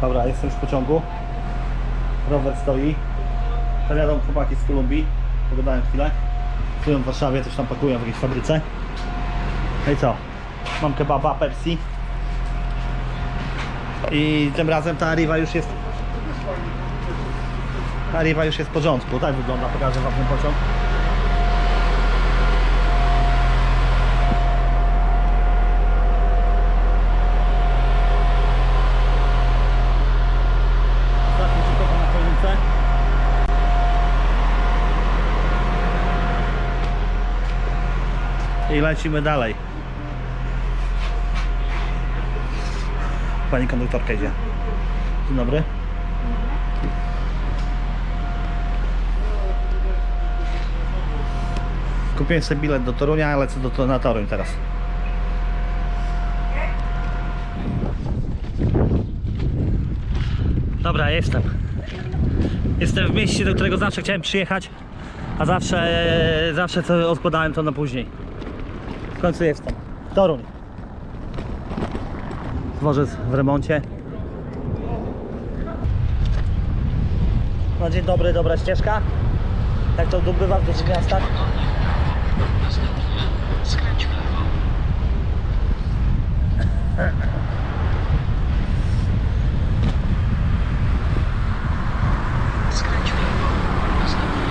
Dobra, jestem już w pociągu. Rower stoi. Tam jadą chłopaki z Kolumbii. Pogadałem chwilę. Stoją w Warszawie, coś tam pakują w jakiejś fabryce. No i co? Mam kebaba, Pepsi. I tym razem ta Arriva już jest... Ta Arriva już jest w porządku. Tak wygląda, pokażę wam ten pociąg. I lecimy dalej. Pani konduktorka idzie. Dzień dobry. Kupiłem sobie bilet do Torunia, lecę do, na Toruń teraz. Dobra, jestem. Jestem w mieście, do którego zawsze chciałem przyjechać, a zawsze, zawsze co odkładałem to na później. W końcu jestem. Toruń. Dworzec w remoncie. No dzień dobry, dobra ścieżka. Jak to bywa w dużych miastach? Skręć w lewo. Skręć w lewo. Następnie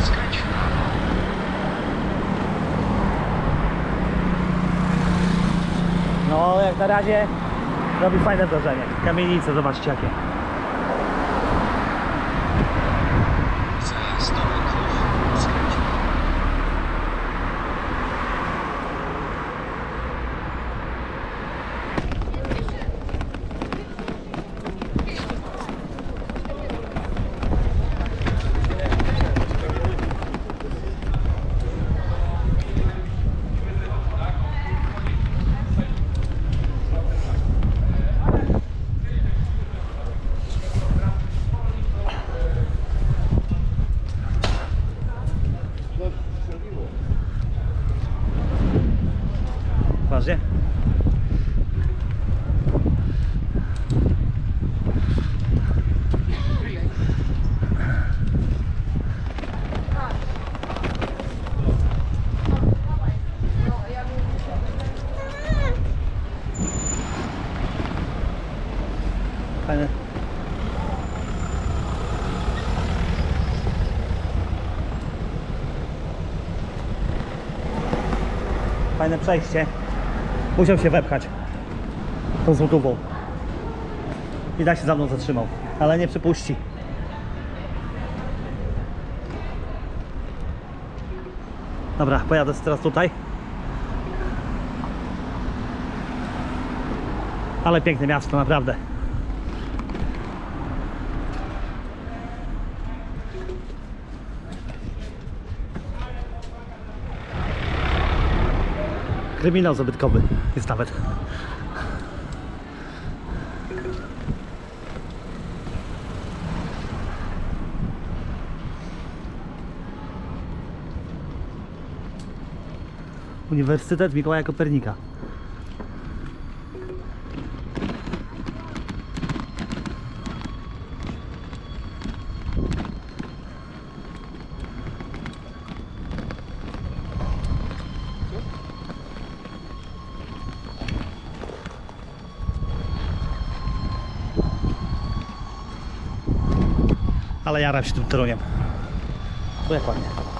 skręć w prawo. No jak na razie robi fajne wrażenie. Kamienice, zobaczcie jakie. Za 100 metrów skręć w lewo. Ważnie? Fajne. Fajne przejście. Musiał się wepchać tą złotówą. I tak się za mną zatrzymał, ale nie przypuści. Dobra, pojadę teraz tutaj. Ale piękne miasto, naprawdę. Kryminał zabytkowy jest nawet. Uniwersytet Mikołaja Kopernika. Ale jaram się tym Toruniem. To jak ładnie.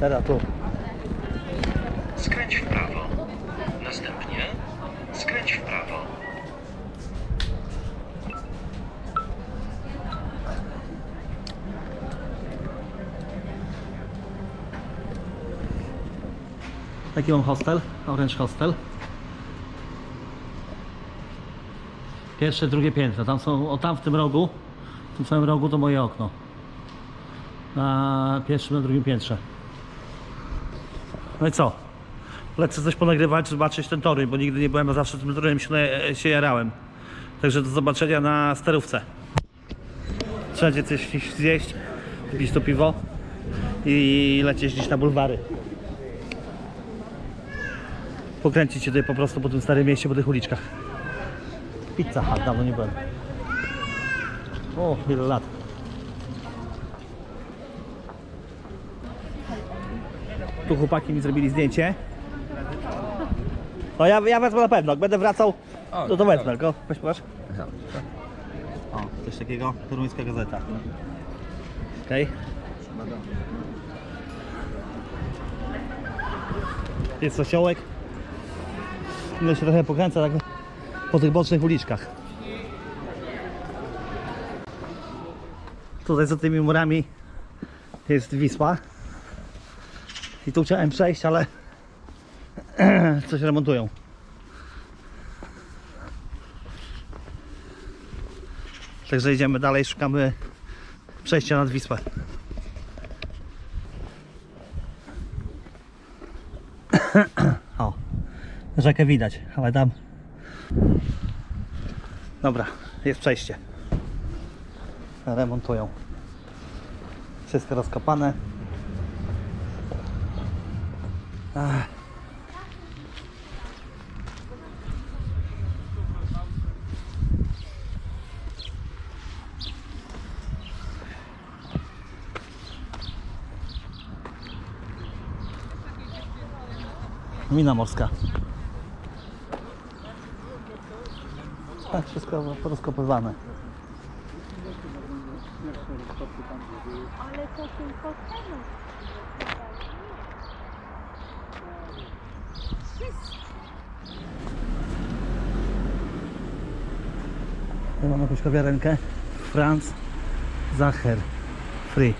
Teraz tu. Skręć w prawo. Następnie skręć w prawo. Jaki mam hostel? Orange Hostel. Pierwsze, drugie piętro. Tam są, o tam w tym rogu, w tym samym rogu to moje okno. Na pierwszym, na drugim piętrze. No i co? Lecę coś ponagrywać, zobaczyć ten toruń, bo nigdy nie byłem, a zawsze tym toruniem się, się jarałem. Także do zobaczenia na sterówce. Wszędzie coś zjeść, pić to piwo i lecieć gdzieś na bulwary pokręcić się tutaj po prostu po tym starym mieście, po tych uliczkach. Pizza Hut, dawno nie byłem. O, ile lat. Tu chłopaki mi zrobili zdjęcie. No ja, ja wezmę na pewno, będę wracał, to to wezmę, tylko weź pokaż. O, coś takiego, toruńska gazeta. Okej. Jest osiołek. Ile się trochę pokręca tak po tych bocznych uliczkach. Tutaj za tymi murami jest Wisła. I tu chciałem przejść, ale coś remontują. Także idziemy dalej, szukamy przejścia nad Wisłę. O, rzekę widać, ale tam. Dobra, jest przejście. Remontują. Wszystko rozkopane. Ach. Mina morska. Tak, wszystko porozkopywane. Ale to tylko teraz. Tu mam jakąś kawiarenkę. Franz Zacher Free.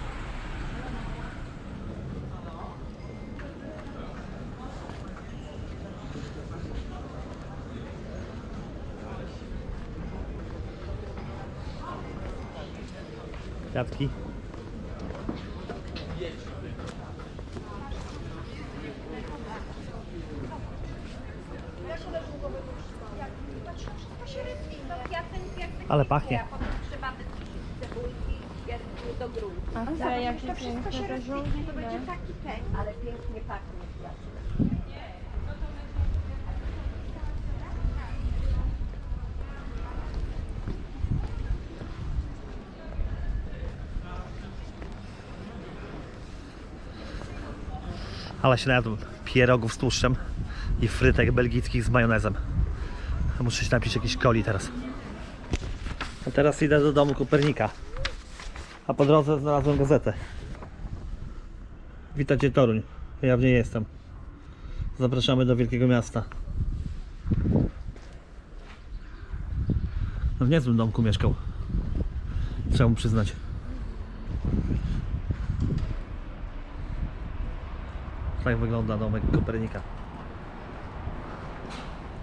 Kwiatki. Ale pachnie. Cebulki do gruntu. A to wszystko piękne się te rozwinie, to będzie żółte. taki ten, ale pięknie pachnie. Ale się najadłem pierogów z tłuszczem i frytek belgickich z majonezem. Muszę się napić jakiejś coli teraz. A teraz idę do domu Kopernika. A po drodze znalazłem gazetę. Witajcie Toruń. Ja w niej jestem. Zapraszamy do wielkiego miasta. No w niezłym domku mieszkał. Trzeba mu przyznać. Tak wygląda domek Kopernika.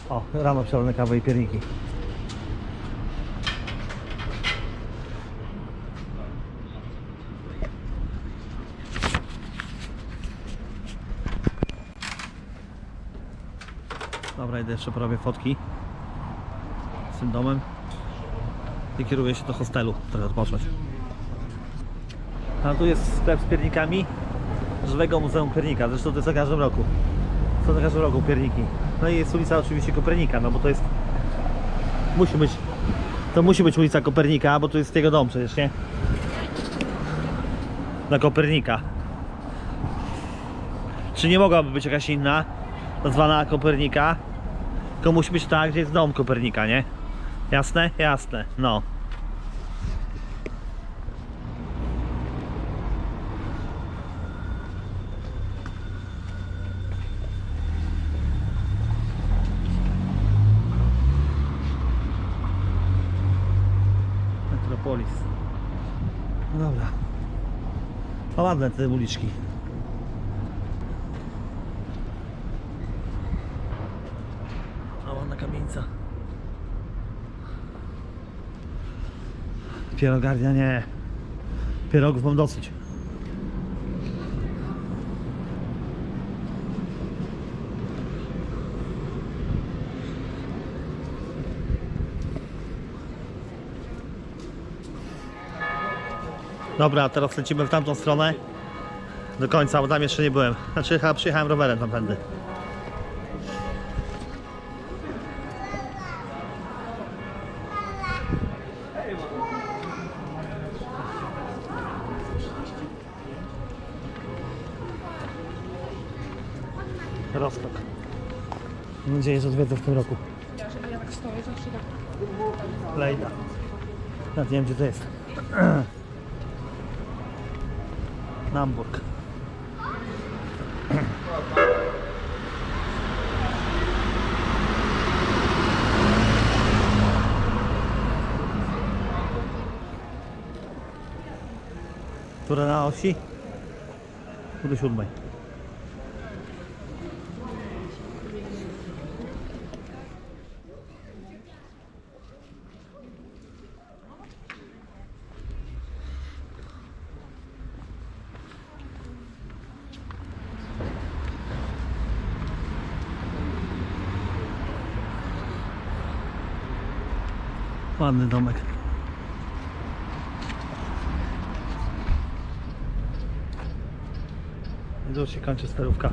O, rano przelone kawy i pierniki. Idę jeszcze porobię fotki z tym domem i kieruję się do hostelu, trochę odpocząć. A tu jest sklep z piernikami Żywego Muzeum Piernika, zresztą to jest za każdym roku. Są za każdym roku pierniki. No i jest ulica oczywiście Kopernika, no bo to jest... Musi być... To musi być ulica Kopernika, bo to jest jego dom przecież, nie? Na Kopernika. Czy nie mogłaby być jakaś inna, nazwana Kopernika? To musi być tak, gdzie jest dom Kopernika, nie? Jasne? Jasne, no. Metropolis. No dobra. No ładne te uliczki. Pierogarnia nie. Pierogów mam dosyć. Dobra, teraz lecimy w tamtą stronę. Do końca, bo tam jeszcze nie byłem. Znaczy chyba przyjechałem rowerem tamtędy. Nadzieję, że odwiedzę w tym roku. Że ja tak stoję zawsze tak. Lejda. Nawet nie wiem gdzie to jest. Hamburg. Która na osi? Do siódmej. Ładny domek. I tu się kończy sterówka.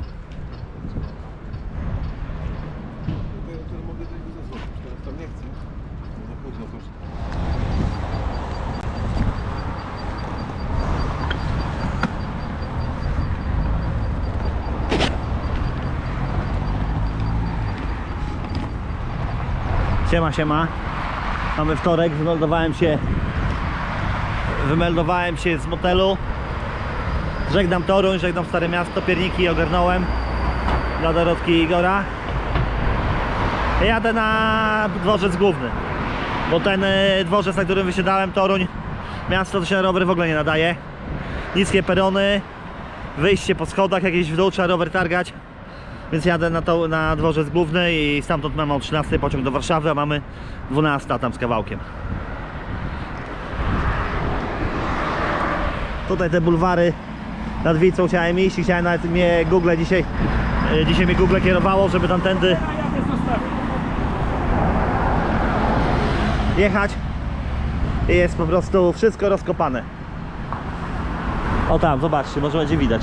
Siema, siema. Mamy wtorek, wymeldowałem się wymeldowałem się z motelu. Żegnam Toruń, żegnam Stare Miasto, pierniki ogarnąłem dla Dorotki i Igora. Jadę na dworzec główny, bo ten y, dworzec, na którym wysiadałem, Toruń, miasto to się na rower w ogóle nie nadaje. Niskie perony, wyjście po schodach jakieś w dół, trzeba rower targać. Więc jadę na, to, na dworzec główny i stamtąd mamy o 13 pociąg do Warszawy, a mamy 12 tam z kawałkiem. Tutaj te bulwary nad Wicą chciałem iść i chciałem nawet mnie Google dzisiaj, e, dzisiaj mnie Google kierowało, żeby tamtędy jechać. I jest po prostu wszystko rozkopane. O tam, zobaczcie, może będzie widać.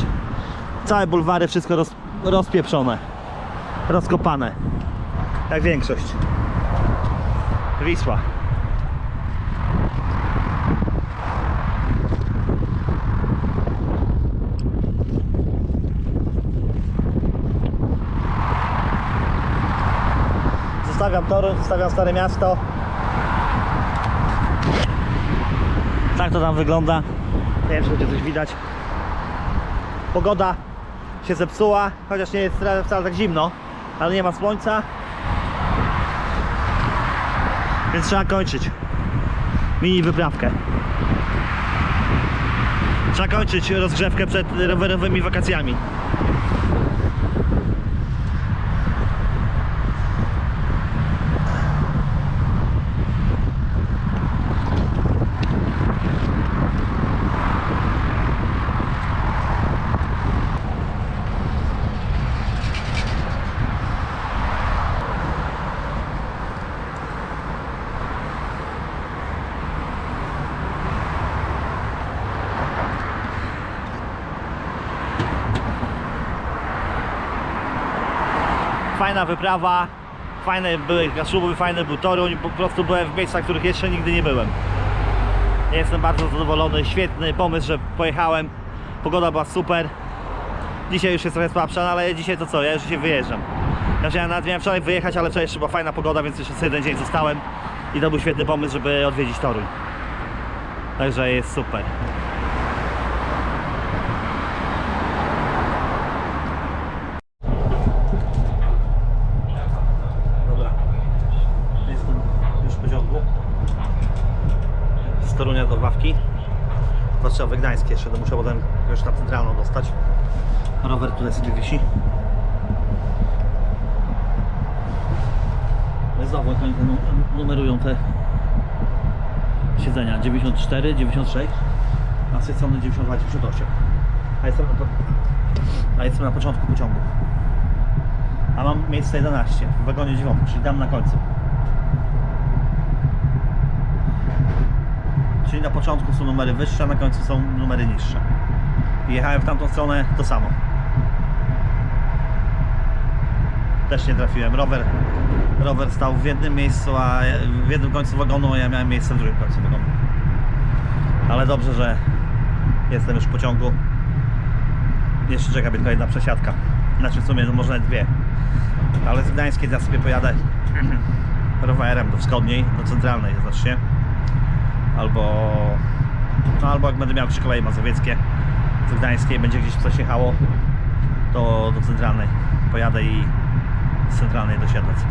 Całe bulwary, wszystko roz, rozpieprzone. Rozkopane. Jak większość. Wisła. Zostawiam tory, zostawiam Stare Miasto. Tak to tam wygląda. Nie wiem, czy będzie coś widać. Pogoda się zepsuła, chociaż nie jest wcale tak zimno, ale nie ma słońca. Więc trzeba kończyć. Mini wyprawkę. Trzeba kończyć rozgrzewkę przed rowerowymi wakacjami. Fajna wyprawa, fajne były Kaszuby, fajny był Toruń, po prostu byłem w miejscach, w których jeszcze nigdy nie byłem. Jestem bardzo zadowolony, świetny pomysł, że pojechałem, pogoda była super. Dzisiaj już jest trochę słabsza, no ale dzisiaj to co, ja już dzisiaj wyjeżdżam. Ja chciałem nawet miałem wczoraj wyjechać, ale wczoraj jeszcze była fajna pogoda, więc jeszcze jeden dzień zostałem i to był świetny pomysł, żeby odwiedzić Toruń. Także jest super. Dobra. Jestem już w pociągu. z Torunia do Wawki. Warszawy Gdańskie jeszcze, to muszę potem już na centralną dostać. Rower tutaj sobie wisi. No Znowu jak oni numerują te siedzenia 94, 96, a z tej strony 92, 98. A jestem na, a jestem na początku pociągu. A mam miejsce 11 w wagonie 9, czyli dam na końcu. Na początku są numery wyższe, a na końcu są numery niższe. Jechałem w tamtą stronę to samo. Też nie trafiłem. Rower, rower stał w jednym miejscu, a w jednym końcu wagonu, a ja miałem miejsce w drugim końcu wagonu. Ale dobrze, że jestem już w pociągu. Jeszcze czeka mnie tylko jedna przesiadka. Znaczy w sumie no może dwie. Ale z Gdańskiej ja sobie pojadę rowerem do wschodniej, do centralnej znaczy. Albo no albo jak będę miał koleje mazowieckie z Gdańskiej będzie gdzieś coś jechało to do centralnej pojadę i z centralnej do Siedlec.